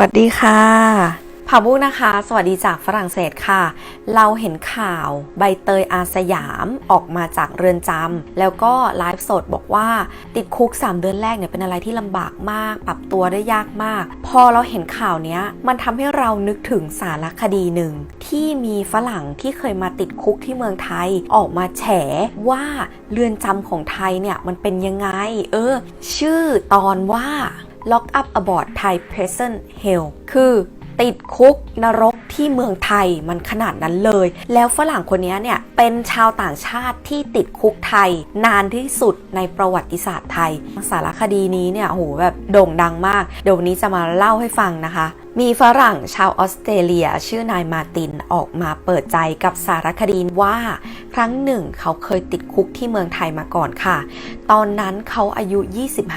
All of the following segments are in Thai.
วัสดีค่ะพาบุนะคะ สวัสดีจากฝรั่งเศสค่ะ เราเห็นข่าวใบเตยอาสยามออกมาจากเรือนจำแล้วก็ไลฟ์สดบอกว่าติดคุก 3 เดือนแรกเนี่ยเป็นอะไรที่ลำบากมาก ปรับตัวได้ยากมาก พอเราเห็นข่าวเนี้ย มันทำให้เรานึกถึงสารคดีหนึ่ง ที่มีฝรั่งที่เคยมาติดคุกที่เมืองไทยออกมาแฉว่าเรือนจำของไทยเนี่ยมันเป็นยังไง เออ ชื่อตอนว่า Lock up aboard Thai prison hell คือติดคุกนรกที่เมืองไทยมันขนาดนั้นเลย แล้วฝรั่งคนนี้เนี่ย เป็นชาวต่างชาติที่ติดคุกไทย นานที่สุดในประวัติศาสตร์ไทย สารคดีนี้เนี่ยโหแบบโด่งดังมาก เดี๋ยววันนี้จะมาเล่าให้ฟังนะคะ มีฝรั่งชาวออสเตรเลียชื่อนายมาตินออกมาเปิดใจกับสารคดีว่า ครั้งหนึ่งเขาเคยติดคุกที่เมืองไทยมาก่อนค่ะ ตอนนั้นเขาอายุ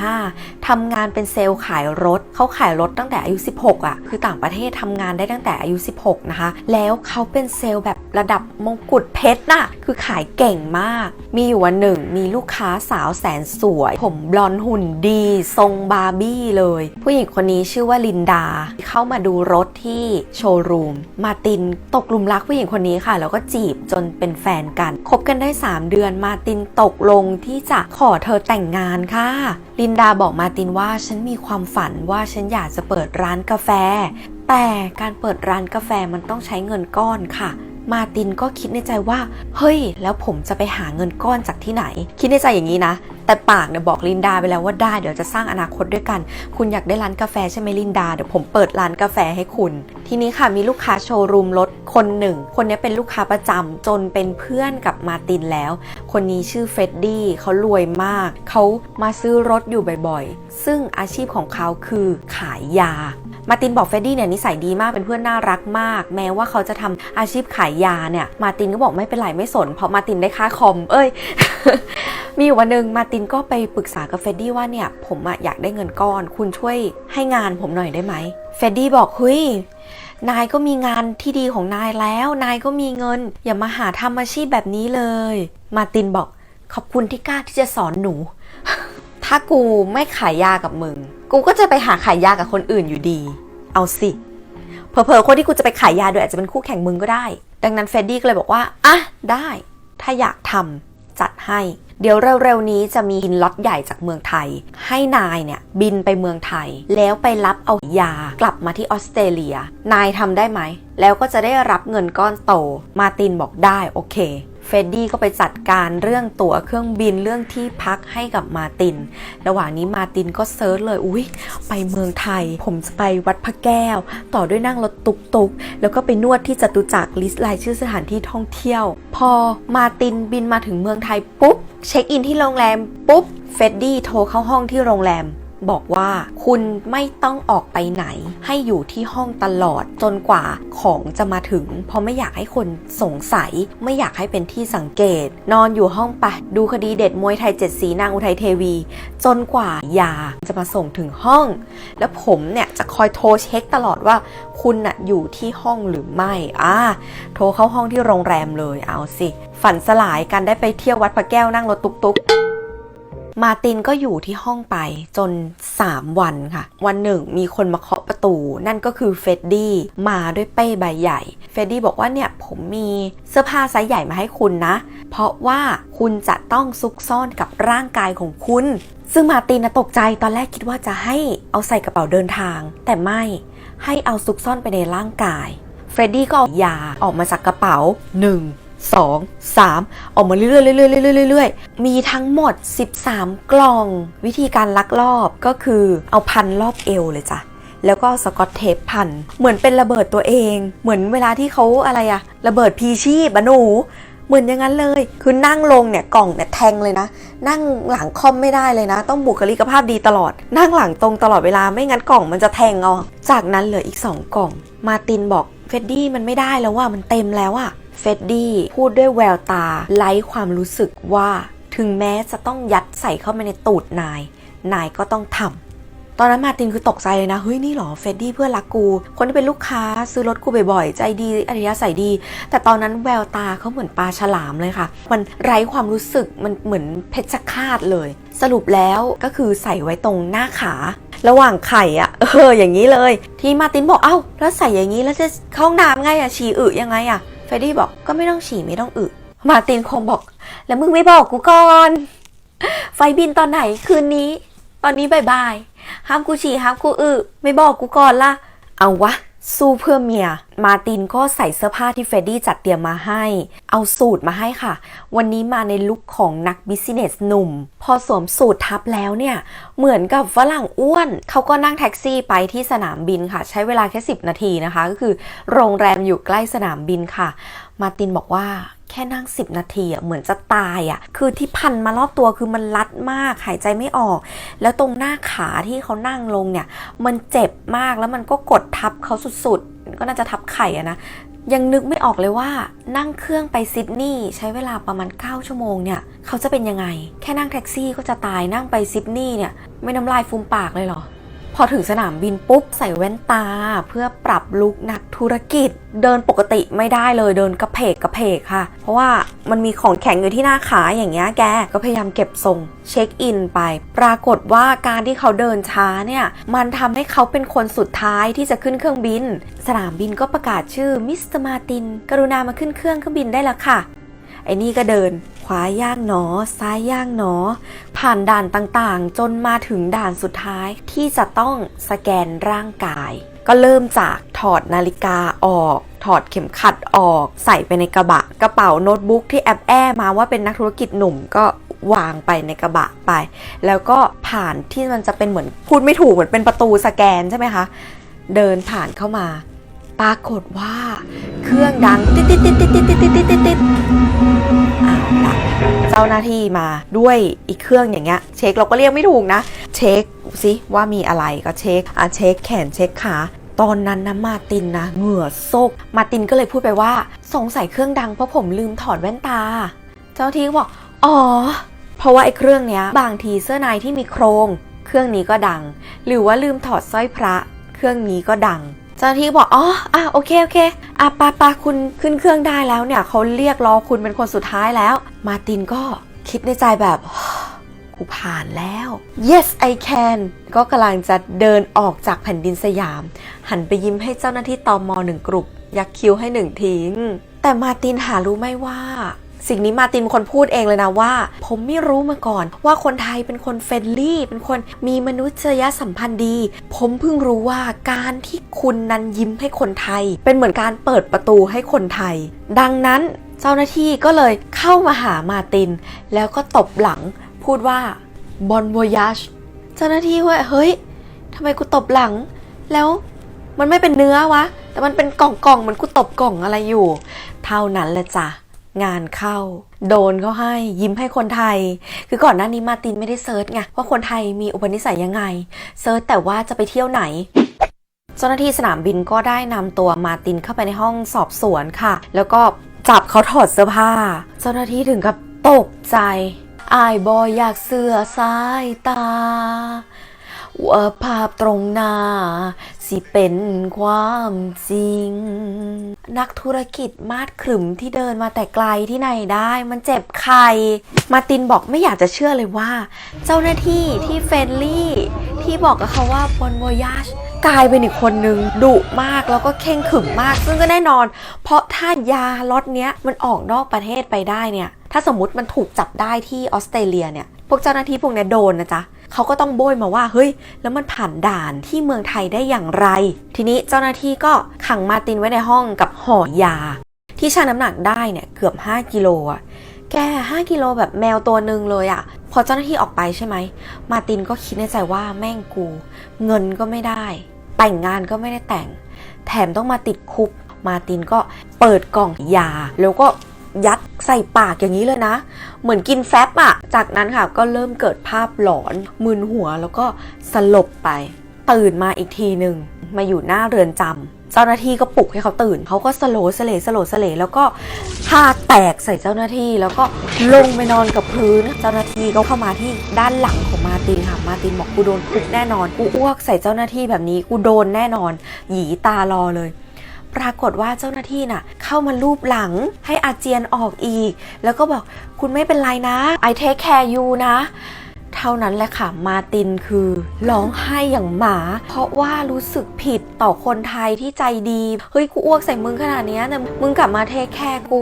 25ทำงานเป็นเซลล์ขายรถ เขาขายรถตั้งแต่อายุ 16 อะ คือต่างประเทศทำงานได้ตั้งแต่อายุ 16 นะคะ แล้วเขาเป็นเซลล์แบบระดับมงกุฎเพชรน่ะ คือขายเก่งมาก มีอยู่วันหนึ่ง มีลูกค้าสาวแสนสวย ผมบลอนด์หุ่นดี ทรงบาร์บี้เลย ผู้หญิงคนนี้ชื่อว่าลินดา เข้ามาดูรถที่โชว์รูม มาตินตกหลุมรักผู้หญิงคนนี้ค่ะ แล้วก็จีบจนเป็นแฟนกัน คบกันได้ 3 เดือน มาตินตกลงที่จะขอเธอแต่งงานค่ะ ลินดาบอกมาตินว่าฉันมีความฝันว่าฉันอยากจะเปิดร้านกาแฟ แต่การเปิดร้านกาแฟมันต้องใช้เงินก้อนค่ะมาตินก็คิดในใจว่า เฮ้ย แล้วผมจะไปหาเงินก้อนจากที่ไหน คิดในใจอย่างนี้นะ แต่ปากเนี่ยบอกลินดาไปแล้วว่าได้เดี๋ยวจะสร้างอนาคตด้วยกัน คุณอยากได้ร้านกาแฟใช่ไหมลินดาเดี๋ยวผมเปิดร้านกาแฟให้คุณ ทีนี้ค่ะมีลูกค้าโชว์รูมรถคนหนึ่ง คนนี้เป็นลูกค้าประจำจนเป็นเพื่อนกับมาตินแล้ว คนนี้ชื่อเฟดดี้เขารวยมาก เขามาซื้อรถอยู่บ่อยๆ ซึ่งอาชีพของเขาคือขายยามาตินบอกเฟดดี้เนี่ยนิสัยดีมากเป็นเพื่อนน่ารักมาก แม้ว่าเขาจะทำอาชีพขายยาเนี่ย มาตินก็บอกไม่เป็นไรไม่สน เพราะมาตินได้ค่าคอม เอ้ย มีอยู่วันหนึ่งมาตินก็ไปปรึกษากับเฟดดี้ว่าเนี่ยผมอะอยากได้เงินก้อน คุณช่วยให้งานผมหน่อยได้ไหมเฟดดี้บอกเฮ้ยนายก็มีงานที่ดีของนายแล้ว นายก็มีเงิน อย่ามาหาทำอาชีพแบบนี้เลย มาตินบอกขอบคุณที่กล้าที่จะสอนหนู ถ้ากูไม่ขายยากับมึง กูก็จะไปหาขายยากับคนอื่นอยู่ดี เอาสิเผลอๆคนที่กูจะไปขายยาโดยอาจจะเป็นคู่แข่งมึงก็ได้ ดังนั้นเฟดดี้ก็เลยบอกว่าอะได้ ถ้าอยากทำจัดให้ เดี๋ยวเร็วๆนี้จะมีบินล็อตใหญ่จากเมืองไทย ให้นายเนี่ยบินไปเมืองไทย แล้วไปรับเอายากลับมาที่ออสเตรเลีย นายทำได้ไหม แล้วก็จะได้รับเงินก้อนโต มาตินบอกได้โอเค เฟดดี้ก็ไปจัดการเรื่องตั๋วเครื่องบินเรื่องที่พักให้กับมาติน ระหว่างนี้มาตินก็เซิร์ชเลยอุ๊ยไปเมืองไทย ผมจะไปวัดพระแก้ว ต่อด้วยนั่งรถตุกตุกแล้วก็ไปนวดที่จตุจักรลิสต์รายชื่อสถานที่ท่องเที่ยว พอมาตินบินมาถึงเมืองไทยปุ๊บ เช็คอินที่โรงแรมปุ๊บเฟดดี้โทรเข้าห้องที่โรงแรม บอกว่าคุณไม่ต้องออกไปไหน ให้อยู่ที่ห้องตลอดจนกว่าของจะมาถึง เพราะไม่อยากให้คนสงสัย ไม่อยากให้เป็นที่สังเกต นอนอยู่ห้องไปดูคดีเด็ดมวยไทยเจ็ดสีนางอุทัยเทวี จนกว่ายาจะมาส่งถึงห้อง แล้วผมเนี่ยจะคอยโทรเช็คตลอดว่าคุณน่ะอยู่ที่ห้องหรือไม่อ่าโทรเข้าห้องที่โรงแรมเลยเอาสิ ฝันสลายกันได้ไปเที่ยววัดพระแก้วนั่งรถตุ๊กๆ มาตินก็อยู่ที่ห้องไปจน 3 วันค่ะ วันหนึ่งมีคนมาเคาะประตู นั่นก็คือเฟดดี้มาด้วยเป้ใบใหญ่ เฟดดี้บอกว่าเนี่ยผมมีเสื้อผ้าไซส์ใหญ่มาให้คุณนะ เพราะว่าคุณจะต้องซุกซ่อนกับร่างกายของคุณ ซึ่งมาตินนะตกใจตอนแรกคิดว่าจะให้เอาใส่กระเป๋าเดินทาง แต่ไม่ให้เอาซุกซ่อนไปในร่างกาย เฟรดดี้ก็เอายาออกมาจากกระเป๋า1 2 3 ออกมาเรื่อยๆเรื่อยๆเรื่อยๆเรื่อยๆมีทั้งหมด 13 กล่อง วิธีการลักลอบก็คือเอาพันรอบเอวเลยจ้ะแล้วก็สกอตเทปพัน เหมือนเป็นระเบิดตัวเอง เหมือนเวลาที่เขาอะไรอะระเบิดพีชีพอะหนู เหมือนอย่างนั้นเลย คือนั่งลงเนี่ยกล่องเนี่ยแทงเลยนะ นั่งหลังคอมไม่ได้เลยนะ ต้องบุคลิกภาพดีตลอด นั่งหลังตรงตลอดเวลาไม่งั้นกล่องมันจะแทงเอา จากนั้นเหลืออีก 2 กล่อง มาตินบอกเฟดดี้มันไม่ได้แล้วว่ามันเต็มแล้วอะ เฟดดี้พูดด้วยแววตาไร้ความรู้สึกว่าถึงแม้จะต้องยัดใส่เข้ามาในตูดนาย นายก็ต้องทำตอนนั้นมาตินคือตกใจเลยนะ เฮ้ย นี่เหรอเฟดดี้เพื่อนรักกู คนที่เป็นลูกค้าซื้อรถกูบ่อยๆ ใจดีอริยสัยดี แต่ตอนนั้นแววตาเขาเหมือนปลาฉลามเลยค่ะ มันไร้ความรู้สึกมันเหมือนเพชฌฆาตเลย สรุปแล้วก็คือใส่ไว้ตรงหน้าขา ระหว่างไข่อะเอออย่างนี้เลย ที่มาตินบอกเอ้าแล้วใส่อย่างนี้แล้วจะเข้าหน้ำไงอะฉี่อึยังไงอะ เฟรดดี้บอกก็ไม่ต้องฉี่ไม่ต้องอึ มาตินคงบอก แล้วมึงไม่บอกกูก่อน ไฟบินตอนไหนคืนนี้ ตอนนี้บ่ายๆห้ามกูฉี่ห้ามกูอึไม่บอกกูก่อนล่ะ เอาวะสู้เพื่อเมีย มาตินก็ใส่เสื้อผ้าที่เฟรดดี้จัดเตรียมมาให้ เอาสูตรมาให้ค่ะ วันนี้มาในลุคของนักบิสเนสหนุ่ม พอสวมสูตรทับแล้วเนี่ย เหมือนกับฝรั่งอ้วน เขาก็นั่งแท็กซี่ไปที่สนามบินค่ะ ใช้เวลาแค่ 10 นาทีนะคะ ก็คือโรงแรมอยู่ใกล้สนามบินค่ะ มาตินบอกว่า แค่นั่ง 10 นาทีอะเหมือนจะตายอะคือที่พันมารอบตัวคือมันรัดมากหายใจไม่ออก แล้วตรงหน้าขาที่เขานั่งลงเนี่ย มันเจ็บมากแล้วมันก็กดทับเขาสุดๆ ก็น่าจะทับไข่อะนะยังนึกไม่ออกเลยว่านั่งเครื่องไปซิดนีย์ใช้เวลาประมาณ 9 ชั่วโมงเนี่ยเขาจะเป็นยังไง แค่นั่งแท็กซี่ก็จะตายนั่งไปซิดนีย์เนี่ย ไม่น้ำลายฟูมปากเลยเหรอ พอถึงสนามบินปุ๊บใส่แว่นตา เพื่อปรับลุคนักธุรกิจ เดินปกติไม่ได้เลยเดินกระเพกกระเพกค่ะ เพราะว่ามันมีของแข็งอยู่ที่หน้าขาอย่างเงี้ยแกก็พยายามเก็บทรงเช็คอินไป ปรากฏว่าการที่เขาเดินช้าเนี่ยมันทำให้เขาเป็นคนสุดท้ายที่จะขึ้นเครื่องบิน สนามบินก็ประกาศชื่อมิสเตอร์มาตินกรุณามาขึ้นเครื่องเครื่องบินได้แล้วค่ะไอ้นี่ก็เดิน ขวาย่างหนอ ซ้ายย่างหนอ ผ่านด่านต่างๆ จนมาถึงด่านสุดท้ายที่จะต้องสแกนร่างกาย ก็เริ่มจากถอดนาฬิกาออกถอดเข็มขัดออก ใส่ไปในกระบะ กระเป๋าโน้ตบุ๊กที่แอบแอมาว่าเป็นนักธุรกิจหนุ่มก็วางไปในกระบะไป แล้วก็ผ่านที่มันจะเป็นเหมือนพูดไม่ถูกเหมือนเป็นประตูสแกนใช่ไหมคะ เดินผ่านเข้ามา ปรากฏว่า เครื่องดังติดติดติดติด จ้าหน้าที่มาด้วยอีกเครื่องอย่างเงี้ยเช็คเราก็เรียกไม่ถูกนะ เช็คสิว่ามีอะไรก็เช็คอะเช็คแขนเช็คขาตอนนั้นนะมาตินนะเหงื่อโซก มาตินก็เลยพูดไปว่า สงสัยเครื่องดังเพราะผมลืมถอดแว่นตา เจ้าหน้าที่ก็บอกอ๋อ เพราะว่าไอ้เครื่องเนี้ย บางทีเสื้อในที่มีโครง เครื่องนี้ก็ดัง หรือว่าลืมถอดสร้อยพระ เครื่องนี้ก็ดัง เจ้าหน้าที่บอกอ๋ออะโอเคโอเคอะปาปาคุณขึ้นเครื่องได้แล้วเนี่ยเขาเรียกรอคุณเป็นคนสุดท้ายแล้ว มาตินก็คิดในใจแบบกูผ่านแล้ว yes I can ก็กำลังจะเดินออกจากแผ่นดินสยาม หันไปยิ้มให้เจ้าหน้าที่ตอมอหนึ่งกลุ่มยักคิ้วให้หนึ่งทิ้งแต่มาตินหารู้ไหมว่า สิ่งนี้มาตินเป็นคนพูดเองเลยนะว่า ผมไม่รู้มาก่อน ว่าคนไทยเป็นคนเฟรนลี่ เป็นคนมีมนุษยสัมพันธ์ดี ผมเพิ่งรู้ว่าการที่คุณนั้นยิ้มให้คนไทย เป็นเหมือนการเปิดประตูให้คนไทย ดังนั้นเจ้าหน้าที่ก็เลยเข้ามาหามาติน แล้วก็ตบหลังพูดว่าบอน o ย a ชเจ้าหน้าที่ว่าเฮ้ยทำไมกูตบหลัง แล้วมันไม่เป็นเนื้อวะ แต่มันเป็นกล่องกล่องๆเหมันกูตบกล่องอะไรอยู่ เท่านั้นแหละจ้ะ งานเข้า โดนเขาให้ยิ้มให้คนไทย คือก่อนหน้านี้มาตินไม่ได้เซิร์ชไงว่าคนไทยมีอุปนิสัยยังไงเซิร์ชแต่ว่าจะไปเที่ยวไหนเจ้าหน้าที่สนามบินก็ได้นำตัวมาตินเข้าไปในห้องสอบสวนค่ะ แล้วก็จับเขาถอดเสื้อผ้า เจ้าหน้าที่ถึงกับตกใจอายบอยอยากเสือสายตาว่าภาพตรงหน้า สิเป็นความจริง นักธุรกิจมาดขรึมที่เดินมาแต่ไกลที่ไหนได้ มันเจ็บไข่มาตินบอกไม่อยากจะเชื่อเลยว่า เจ้าหน้าที่ที่เฟรนลี่ ที่บอกกับเขาว่าบนวอยาชกลายเป็นอีกคนนึงดุมากแล้วก็เข่งขรึมมาก ซึ่งก็แน่นอน เพราะถ้ายาล็อตเนี้ยมันออกนอกประเทศไปได้เนี่ย ถ้าสมมติมันถูกจับได้ที่ออสเตรเลียเนี่ย พวกเจ้าหน้าที่พวกเนี้ยโดนนะจ๊ะ เขาก็ต้องโบยมาว่าเฮ้ย แล้วมันผ่านด่านที่เมืองไทยได้อย่างไร ทีนี้เจ้าหน้าที่ก็ขังมาตินไว้ในห้องกับห่อยา ที่ชั่งน้ำหนักได้เนี่ยเกือบ 5 กิโลอะแก 5 กิโลแบบแมวตัวหนึ่งเลยอะพอเจ้าหน้าที่ออกไปใช่ไหม มาตินก็คิดในใจว่าแม่งกู เงินก็ไม่ได้ แต่งงานก็ไม่ได้แต่ง แถมต้องมาติดคุก มาตินก็เปิดกล่องยา แล้วก็ยัดใส่ปากอย่างนี้เลยนะ เหมือนกินแฟบอะจากนั้นค่ะก็เริ่มเกิดภาพหลอนมึนหัวแล้วก็สลบไป ตื่นมาอีกทีหนึ่งมาอยู่หน้าเรือนจำเจ้าหน้าที่ก็ปลุกให้เขาตื่น เขาก็สโลสเลสโลสเลแล้วก็พาแตกใส่เจ้าหน้าที่แล้วก็ลงไปนอนกับพื้น เจ้าหน้าที่ก็เข้ามาที่ด้านหลังของมาตินค่ะ มาตินบอกกูโดนคุกแน่นอน กูอ้วกใส่เจ้าหน้าที่แบบนี้ กูโดนแน่นอน หยีตารอเลย ปรากฏว่าเจ้าหน้าที่น่ะ เข้ามาลูบหลังให้อาเจียนออกอีก แล้วก็บอกคุณไม่เป็นไรนะ I take care you นะเท่านั้นแหละค่ะมาตินคือร้องไห้อย่างหมา เพราะว่ารู้สึกผิดต่อคนไทยที่ใจดี เฮ้ยกูอ้วกใส่มึงขนาดนี้ยแต่มึงกลับมาเทคแคร์กู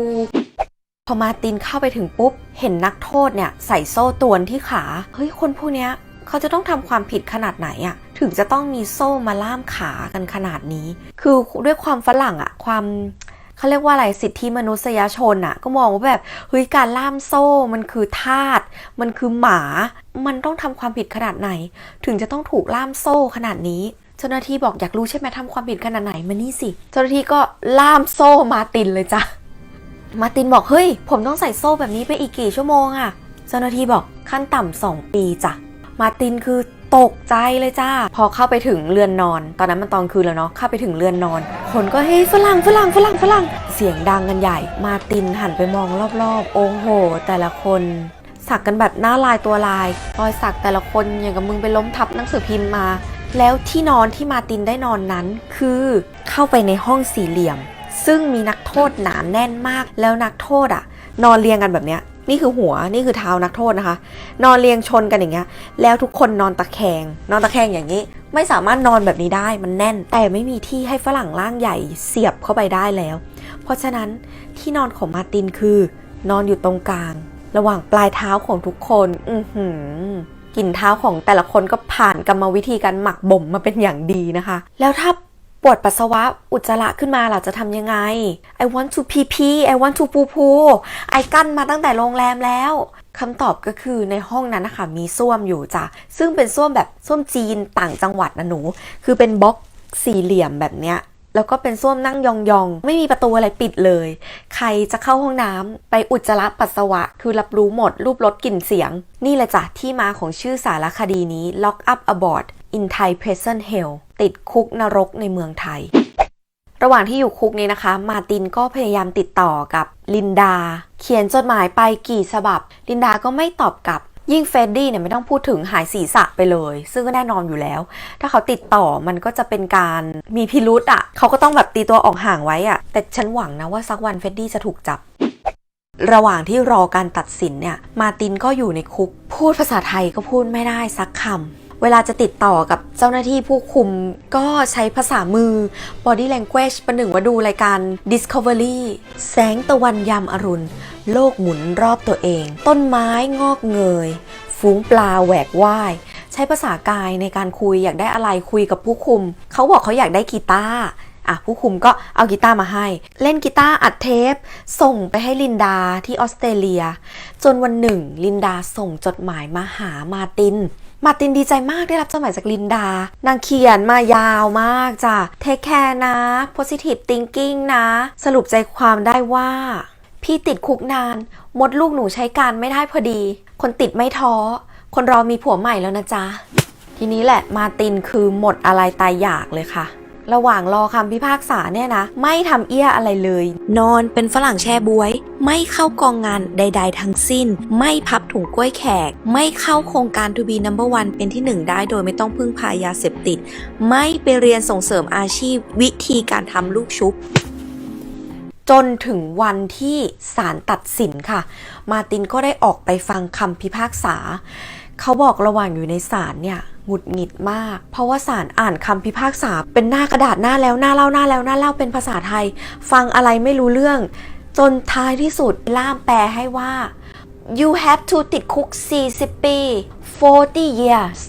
พอมาตินเข้าไปถึงปุ๊บ เห็นนักโทษเนี่ย ใส่โซ่ตวนที่ขา เฮ้ยคนพวกเนี้ย เขาจะต้องทำความผิดขนาดไหนอะถึงจะต้องมีโซ่มาล่ามขากันขนาดนี้ คือด้วยความฝรั่งอะความเขาเรียกว่าอะไรสิทธิมนุษยชนอะก็มองว่าแบบเฮ้ยการล่ามโซ่มันคือทาสมันคือหมา มันต้องทำความผิดขนาดไหน ถึงจะต้องถูกล่ามโซ่ขนาดนี้เจ้าหน้าที่บอกอยากรู้ใช่ไหมทำความผิดขนาดไหนมานี่สิเจ้าหน้าที่ก็ล่ามโซ่มาตินเลยจ้ะมาตินบอกเฮ้ย ผมต้องใส่โซ่แบบนี้ไปอีกกี่ชั่วโมงอะเจ้าหน้าที่บอกขั้นต่ำสองปีจ้ะ มาตินคือตกใจเลยจ้า พอเข้าไปถึงเรือนนอน ตอนนั้นมันตอนคืนแล้วเนาะเข้าไปถึงเรือนนอน คนก็เฮ้ยฝรั่งฝรั่งฝรั่งฝรั่งเสียงดังกันใหญ่ มาตินหันไปมองรอบๆ โอ้โห แต่ละคนสักกันแบบหน้าลายตัวลายรอยสักแต่ละคนอย่างกับมึงไปล้มทับหนังสือพิมพ์มา แล้วที่นอนที่มาตินได้นอนนั้นคือเข้าไปในห้องสี่เหลี่ยม ซึ่งมีนักโทษหนาแน่นมากแล้วนักโทษอะนอนเรียงกันแบบเนี้ย นี่คือหัวนี่คือเท้านักโทษนะคะ นอนเรียงชนกันอย่างเงี้ย แล้วทุกคนนอนตะแคง นอนตะแคงอย่างนี้ ไม่สามารถนอนแบบนี้ได้มันแน่น แต่ไม่มีที่ให้ฝรั่งร่างใหญ่เสียบเข้าไปได้แล้ว เพราะฉะนั้นที่นอนของมาตินคือ นอนอยู่ตรงกลาง ระหว่างปลายเท้าของทุกคน อือหือกลิ่นเท้าของแต่ละคนก็ผ่านกรรมวิธีการหมักบ่มมาเป็นอย่างดีนะคะ แล้วถ้า ปวดปัสสาวะอุจจาระขึ้นมาล่ะจะทำยังไง I want to pee pee I want to poo poo ไอกั้นมาตั้งแต่โรงแรมแล้วคำตอบก็คือในห้องนั้นนะคะมีส้วมอยู่จ้ะ ซึ่งเป็นส้วมแบบส้วมจีนต่างจังหวัดนะหนู คือเป็นบล็อกสี่เหลี่ยมแบบเนี้ยแล้วก็เป็นส้วมนั่งยองๆ ไม่มีประตูอะไรปิดเลย ใครจะเข้าห้องน้ำไปอุจจาระปัสสาวะ คือรับรู้หมด รูปรสกลิ่นเสียง นี่แหละจ้ะที่มาของชื่อสารคดีนี้ Lock Up Aboard in Thai Prison Hell ติดคุกนรกในเมืองไทย ระหว่างที่อยู่คุกนี้นะคะ มาตินก็พยายามติดต่อกับลินดา เขียนจดหมายไปกี่ฉบับ ลินดาก็ไม่ตอบกลับยิ่งเฟดดี้เนี่ยไม่ต้องพูดถึงหายศีรษะไปเลย ซึ่งก็แน่นอนอยู่แล้ว ถ้าเขาติดต่อมันก็จะเป็นการมีพิรุษอะ่ะ เขาก็ต้องแบบตีตัวออกห่างไว้อะ่ะ แต่ฉันหวังนะว่าสักวันเฟดดี้จะถูกจับ ระหว่างที่รอการตัดสินเนี่ย มาตินก็อยู่ในคุก พูดภาษาไทยก็พูดไม่ได้สักคำ เวลาจะติดต่อกับเจ้าหน้าที่ผู้คุมก็ใช้ภาษามือ body language ประหนึ่งว่าดูรายการ Discovery แสงตะวันยามอรุณ โลกหมุนรอบตัวเอง ต้นไม้งอกเงย ฝูงปลาแหวกว่ายใช้ภาษากายในการคุยอยากได้อะไรคุยกับผู้คุม เขาบอกเขาอยากได้กีตาร์อะผู้คุมก็เอากีตาร์มาให้ เล่นกีตาร์อัดเทป ส่งไปให้ลินดาที่ออสเตรเลีย จนวันหนึ่ง ลินดาส่งจดหมายมาหามาติน มาตินดีใจมากได้รับจดหมายจากลินดา นางเขียนมายาวมากจ้ะเทคแคร์นะ positive thinking นะ สรุปใจความได้ว่า พี่ติดคุกนาน มดลูกหนูใช้การไม่ได้พอดี คนติดไม่ท้อ คนรอมีผัวใหม่แล้วนะจ๊ะ ทีนี้แหละมาตินคือหมดอะไรตายอยากเลยค่ะ ระหว่างรอคำพิพากษาเนี่ยนะ ไม่ทำเอี้ยอะไรเลย นอนเป็นฝรั่งแช่บวย ไม่เข้ากองงานใด ๆ ทั้งสิ้น ไม่พับถุงกล้วยแขก ไม่เข้าโครงการ To be number one เป็นที่หนึ่งได้โดยไม่ต้องพึ่งพายาเสพติด ไม่ไปเรียนส่งเสริมอาชีพ วิธีการทำลูกชุบจนถึงวันที่ศาลตัดสินค่ะ มาตินก็ได้ออกไปฟังคำพิพากษา เขาบอกระหว่างอยู่ในศาลเนี่ย หงุดหงิดมาก เพราะว่าศาลอ่านคำพิพากษา เป็นหน้ากระดาษหน้าแล้วหน้าเล่าหน้าแล้วหน้าเล่าเป็นภาษาไทย ฟังอะไรไม่รู้เรื่อง จนท้ายที่สุดล่ามแปลให้ว่า you have to ติดคุก 40 ปี 40 years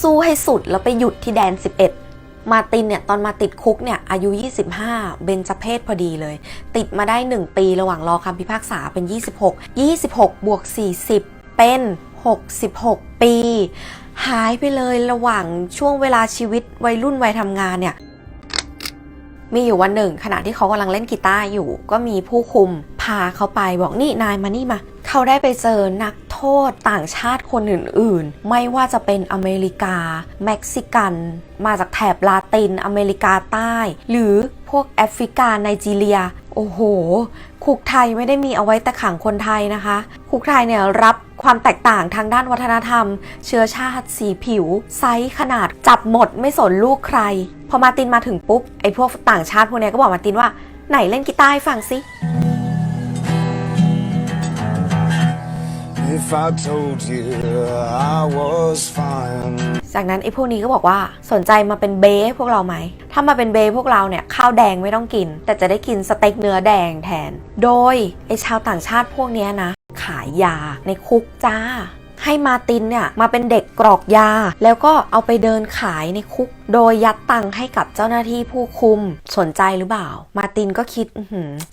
สู้ให้สุดแล้วไปหยุดที่แดน 11มาตินเนี่ยตอนมาติดคุกเนี่ยอายุ 25 เบนจเพศพอดีเลย ติดมาได้ 1 ปีระหว่างรอคำพิพากษาเป็น 26 26 บวก 40 เป็น 66 ปี หายไปเลยระหว่างช่วงเวลาชีวิตวัยรุ่นวัยทำงานเนี่ย มีอยู่วันหนึ่ง ขณะที่เขากำลังเล่นกีตาร์อยู่ ก็มีผู้คุมพาเขาไปบอกนี่นายมานี่มา เขาได้ไปเจอนักโทษต่างชาติคนอื่น ๆ ไม่ว่าจะเป็นอเมริกา เม็กซิกัน มาจากแถบลาตินอเมริกาใต้ หรือพวกแอฟริกาไนจีเรีย โอ้โห คุกไทยไม่ได้มีเอาไว้แต่ขังคนไทยนะคะ คุกไทยเนี่ยรับความแตกต่างทางด้านวัฒนธรรม เชื้อชาติสีผิว ไซส์ขนาดจับหมดไม่สนลูกใคร พอมาตินมาถึงปุ๊บ ไอ้พวกต่างชาติพวกเนี้ยก็บอกมาตินว่าไหนเล่นกีตาร์ให้ฟังสิ if I told you I was fine? จากนั้นไอ้พวกนี้ก็บอกว่าสนใจมาเป็นเบสพวกเราไหม ถ้ามาเป็นเบสพวกเราเนี่ยข้าวแดงไม่ต้องกิน แต่จะได้กินสเต็กเนื้อแดงแทน โดยไอ้ชาวต่างชาติพวกนี้นะ ขายยาในคุกจ้า ให้มาตินเนี่ยมาเป็นเด็กกรอกยา แล้วก็เอาไปเดินขายในคุก โดยยัดตังค์ให้กับเจ้าหน้าที่ผู้คุมสนใจหรือเปล่า มาตินก็คิด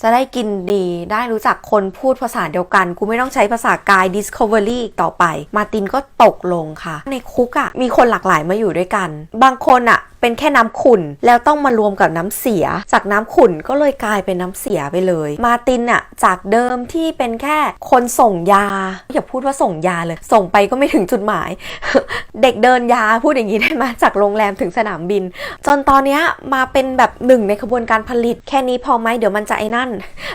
จะได้กินดีได้รู้จักคนพูดภาษาเดียวกัน กูไม่ต้องใช้ภาษากาย Discovery อีกต่อไป มาตินก็ตกลงค่ะ ในคุกอะ่ะมีคนหลากหลายมาอยู่ด้วยกัน บางคนอะ่ะเป็นแค่น้ำขุ่นแล้วต้องมารวมกับน้ำเสีย จากน้ำขุ่นก็เลยกลายเป็นน้ำเสียไปเลย มาตินอะจากเดิมที่เป็นแค่คนส่งยาอย่าพูดว่าส่งยาเลยส่งไปก็ไม่ถึงจุดหมาย เด็กเดินยาพูดอย่างนี้ได้ไหมจากโรงแรมถึงสนามบิน จนตอนเนี้ยมาเป็นแบบหนึ่งในขบวนการผลิต แค่นี้พอไหมเดี๋ยวมันจะไอ้นั่น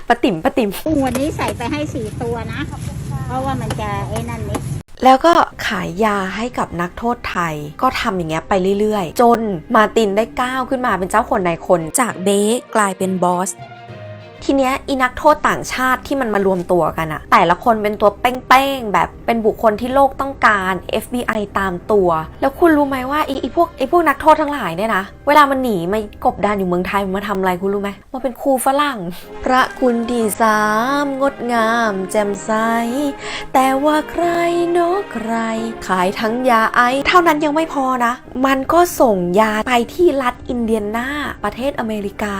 ปะติ๋มปะติ๋มกุ้งวันนี้ใส่ไปให้สี่ตัวนะ เพราะว่ามันจะไอ้นั่นนิดแล้วก็ขายยาให้กับนักโทษไทย ก็ทำอย่างเงี้ยไปเรื่อยๆ จนมาร์ตินได้ก้าวขึ้นมาเป็นเจ้าคนนายคนจากเบสกลายเป็นบอส ทีเนี้ยอีนักโทษต่างชาติที่มันมารวมตัวกันอะแต่ละคนเป็นตัวเป้งๆ แบบเป็นบุคคลที่โลกต้องการ FBI ตามตัว แล้วคุณรู้ไหมว่าไอไอพวกไอ้พวกนักโทษทั้งหลายเนี่ยนะ เวลามันหนีมากบดานอยู่เมืองไทยมันมาทำอะไรคุณรู้ไหมมันเป็นครูฝรั่ง พระคุณที่สามงดงาม แจ่มใส แต่ว่าใครเนอะใคร ขายทั้งยาไอ เท่านั้นยังไม่พอนะ มันก็ส่งยาไปที่รัฐอินเดียนาประเทศอเมริกา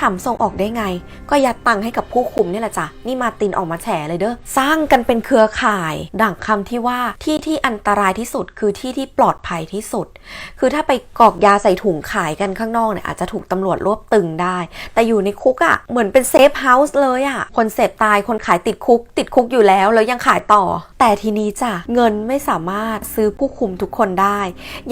ถามส่งออกได้ไงก็ยัดตังค์ให้กับผู้คุมนี่แหละจ้ะนี่มาตินออกมาแฉเลยเด้อสร้างกันเป็นเครือข่าย ดั่งคำที่ว่าที่ที่อันตรายที่สุดคือที่ที่ปลอดภัยที่สุด คือถ้าไปกอกยาใส่ถุงขายกันข้างนอกเนี่ยอาจจะถูกตำรวจรวบตึงได้ แต่อยู่ในคุกอะ่ะเหมือนเป็นเซฟเฮาส์เลยอะ่ะคนเสพตายคนขายติดคุก ติดคุกอยู่แล้วแล้วยังขายต่อ แต่ทีนี้จ้ะเงินไม่สามารถซื้อผู้คุมทุกคนได้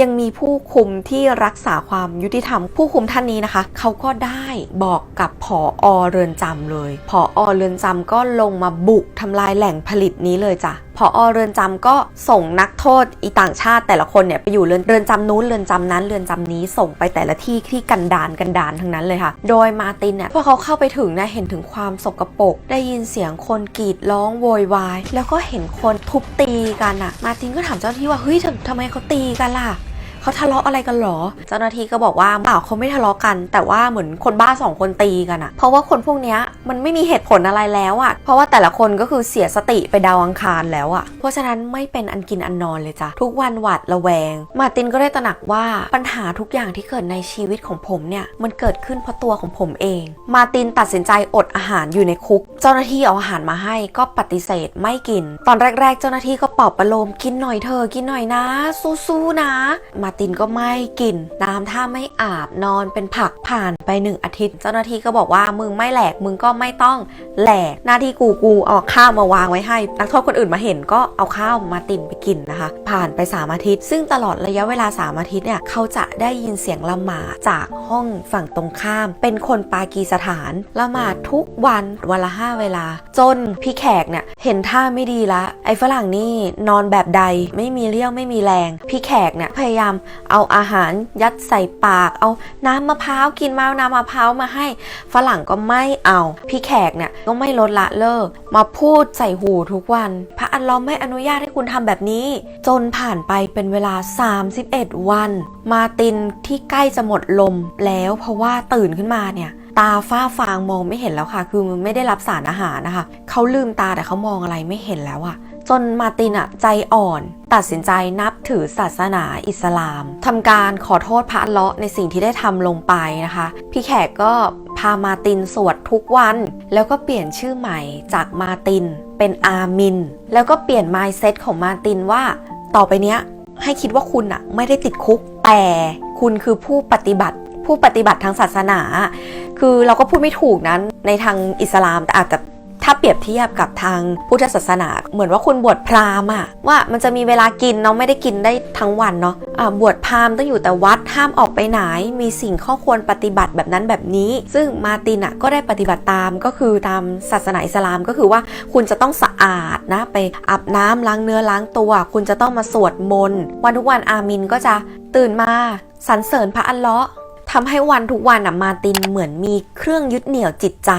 ยังมีผู้คุมที่รักษาความยุติธรรม ผู้คุมท่านนี้นะคะเขาก็ได้บอกกับผออเรือนจำเลยผออเรือนจำก็ลงมาบุกทำลายแหล่งผลิตนี้เลยจ้ะผออเรือนจำก็ส่งนักโทษอีต่างชาติแต่ละคนเนี่ยไปอยู่เรือนเรือนจำนู้นเรือนจำนั้นเรือนจำนี้ส่งไปแต่ละที่ที่กันดานกันดานทั้งนั้นเลยค่ะ โดยมาตินเนี่ยพอเขาเข้าไปถึงเนี่ยเห็นถึงความสกปรกได้ยินเสียงคนกรีดร้องโวยวาย แล้วก็เห็นคนทุบตีกันอะมาตินก็ถามเจ้าที่ว่าเฮ้ยทำไมเขาตีกันล่ะ เขาทะเลาะอะไรกันหรอ เจ้าหน้าที่ก็บอกว่าเปล่าเขาไม่ทะเลาะกัน แต่ว่าเหมือนคนบ้าสองคนตีกันอะเพราะว่าคนพวกนี้มันไม่มีเหตุผลอะไรแล้วอะเพราะว่าแต่ละคนก็คือเสียสติไปดาวอังคารแล้วอะเพราะฉะนั้นไม่เป็นอันกินอันนอนเลยจ้ะทุกวันหวาดระแวง มาตินก็ได้ตระหนักว่าปัญหาทุกอย่างที่เกิดในชีวิตของผมเนี่ยมันเกิดขึ้นเพราะตัวของผมเอง มาตินตัดสินใจอดอาหารอยู่ในคุก เจ้าหน้าที่เอาอาหารมาให้ก็ปฏิเสธไม่กิน ตอนแรก ๆ เจ้าหน้าที่ก็ปลอบประโลมกินหน่อยเธอกินหน่อยนะ สู้ๆนะ มาตินก็ไม่กิน น้ำท่าไม่อาบนอนเป็นผักผ่าน ไปหนึ่งอาทิตย์ เจ้าหน้าที่ก็บอกว่ามึงไม่แหลกมึงก็ไม่ต้องแหลกหน้าที่กูกูเอาข้าวมาวางไว้ให้ นักโทษคนอื่นมาเห็นก็เอาข้าวมาติ่นไปกินนะคะ ผ่านไป 3 อาทิตย์ ซึ่งตลอดระยะเวลา 3 อาทิตย์เนี่ยเขาจะได้ยินเสียงละหมาดจากห้องฝั่งตรงข้าม เป็นคนปากีสถานละหมาดทุกวันวันละห้าเวลา จนพี่แขกเนี่ยเห็นท่าไม่ดีละไอ้ฝรั่งนี่นอนแบบใดไม่มีเรี่ยวไม่มีแรง พี่แขกเนี่ยพยายามเอาอาหารยัดใส่ปากเอาน้ำมะพร้าวกินมาน้ำมะพร้าวมาให้ ฝรั่งก็ไม่เอา พี่แขกเนี่ยก็ไม่ลดละเลิก มาพูดใส่หูทุกวัน พระอัลลอฮ์ไม่อนุญาตให้คุณทำแบบนี้ จนผ่านไปเป็นเวลา 31 วัน มาตินที่ใกล้จะหมดลมแล้วเพราะว่าตื่นขึ้นมาเนี่ยตาฝ้าฟางมองไม่เห็นแล้วค่ะ คือมันไม่ได้รับสารอาหารนะคะ เขาลืมตาแต่เขามองอะไรไม่เห็นแล้วอะ จนมาตินอะใจอ่อน ตัดสินใจนับถือศาสนาอิสลามทำการขอโทษพระเลาะในสิ่งที่ได้ทำลงไปนะคะ พี่แขกก็พามาตินสวดทุกวัน แล้วก็เปลี่ยนชื่อใหม่จากมาตินเป็นอามิน แล้วก็เปลี่ยน mindset ของมาตินว่า ต่อไปเนี้ยให้คิดว่าคุณอะไม่ได้ติดคุก แต่คุณคือผู้ปฏิบัติผู้ปฏิบัติทางศาสนา คือเราก็พูดไม่ถูกนะในทางอิสลามแต่อาจจะ ถ้าเปรียบเทียบกับทางพุทธศาสนา เหมือนว่าคุณบวชพราหมณ์อะว่ามันจะมีเวลากินเนาะไม่ได้กินได้ทั้งวันเนาะะบวชพราหมณ์ต้องอยู่แต่วัดห้ามออกไปไหน มีสิ่งข้อควรปฏิบัติแบบนั้นแบบนี้ ซึ่งมาตินอะก็ได้ปฏิบัติตามก็คือตามศาสนาอิสลามก็คือว่าคุณจะต้องสะอาดนะไปอาบน้ำล้างเนื้อล้างตัว คุณจะต้องมาสวดมนต์วันทุกวันอามินก็จะตื่นมาสรรเสริญพระอัลเลาะห์ทำให้วันทุกวันอะมาตินเหมือนมีเครื่องยึดเหนี่ยวจิตใจ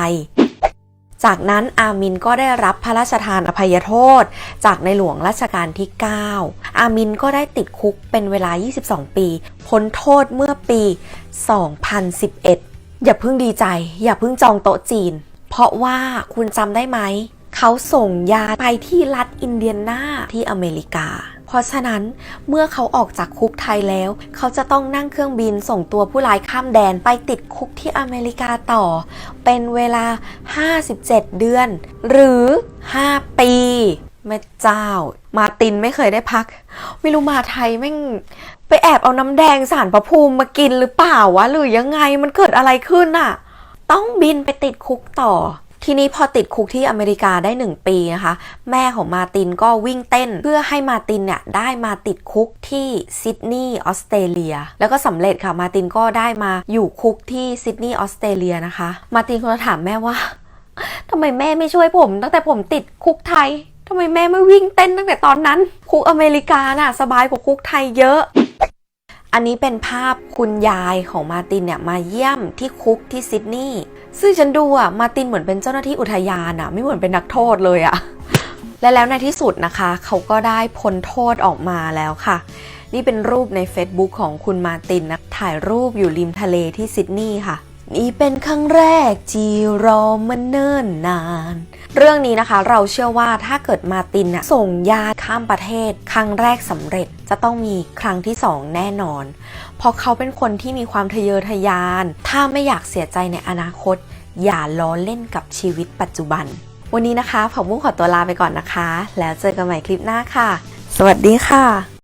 จากนั้นอามินก็ได้รับพระราชทานอภัยโทษ จากในหลวงรัชกาลที่ 9 อามินก็ได้ติดคุกเป็นเวลา 22 ปี พ้นโทษเมื่อปี 2011 อย่าเพิ่งดีใจ อย่าเพิ่งจองโต๊ะจีน เพราะว่าคุณจำได้ไหม เขาส่งยาไปที่รัฐอินเดียนาที่อเมริกา เพราะฉะนั้นเมื่อเขาออกจากคุกไทยแล้ว เขาจะต้องนั่งเครื่องบินส่งตัวผู้ร้ายข้ามแดนไปติดคุกที่อเมริกาต่อ เป็นเวลา 57 เดือน หรือ 5 ปีแม่เจ้า มาตินไม่เคยได้พัก ไม่รู้มาไทยแม่งไปแอบเอาน้ำแดงสารประภูมิมากินหรือเปล่าวะ หรือยังไงมันเกิดอะไรขึ้นอะต้องบินไปติดคุกต่อ ทีนี้พอติดคุกที่อเมริกาได้ 1 ปีนะคะ แม่ของมาตินก็วิ่งเต้น เพื่อให้มาตินเนี่ยได้มาติดคุกที่ซิดนีย์ออสเตรเลีย แล้วก็สำเร็จค่ะมาตินก็ได้มาอยู่คุกที่ซิดนีย์ออสเตรเลียนะคะ มาตินก็ถามแม่ว่าทำไมแม่ไม่ช่วยผม ตั้งแต่ผมติดคุกไทยทำไมแม่ไม่วิ่งเต้นตั้งแต่ตอนนั้น คุกอเมริกาน่ะสบายกว่าคุกไทยเยอะอันนี้เป็นภาพคุณยายของมาตินเนี่ยมาเยี่ยมที่คุกที่ซิดนีย์ ซึ่งฉันดูอะมาตินเหมือนเป็นเจ้าหน้าที่อุทยานอะ ไม่เหมือนเป็นนักโทษเลยอะ และแล้วในที่สุดนะคะ เขาก็ได้พ้นโทษออกมาแล้วค่ะ นี่เป็นรูปใน Facebook ของคุณมาตินนะถ่ายรูปอยู่ริมทะเลที่ซิดนีย์ค่ะ นี่เป็นครั้งแรกที่รอมาเนิ่นนาน เรื่องนี้นะคะเราเชื่อว่าถ้าเกิดมาตินส่งยาข้ามประเทศ ครั้งแรกสำเร็จจะต้องมีครั้งที่สองแน่นอน เพราะเขาเป็นคนที่มีความทะเยอทะยาน ถ้าไม่อยากเสียใจในอนาคต อย่าล้อเล่นกับชีวิตปัจจุบัน วันนี้นะคะผมบุ้งขอตัวลาไปก่อนนะคะ แล้วเจอกันใหม่คลิปหน้าค่ะ สวัสดีค่ะ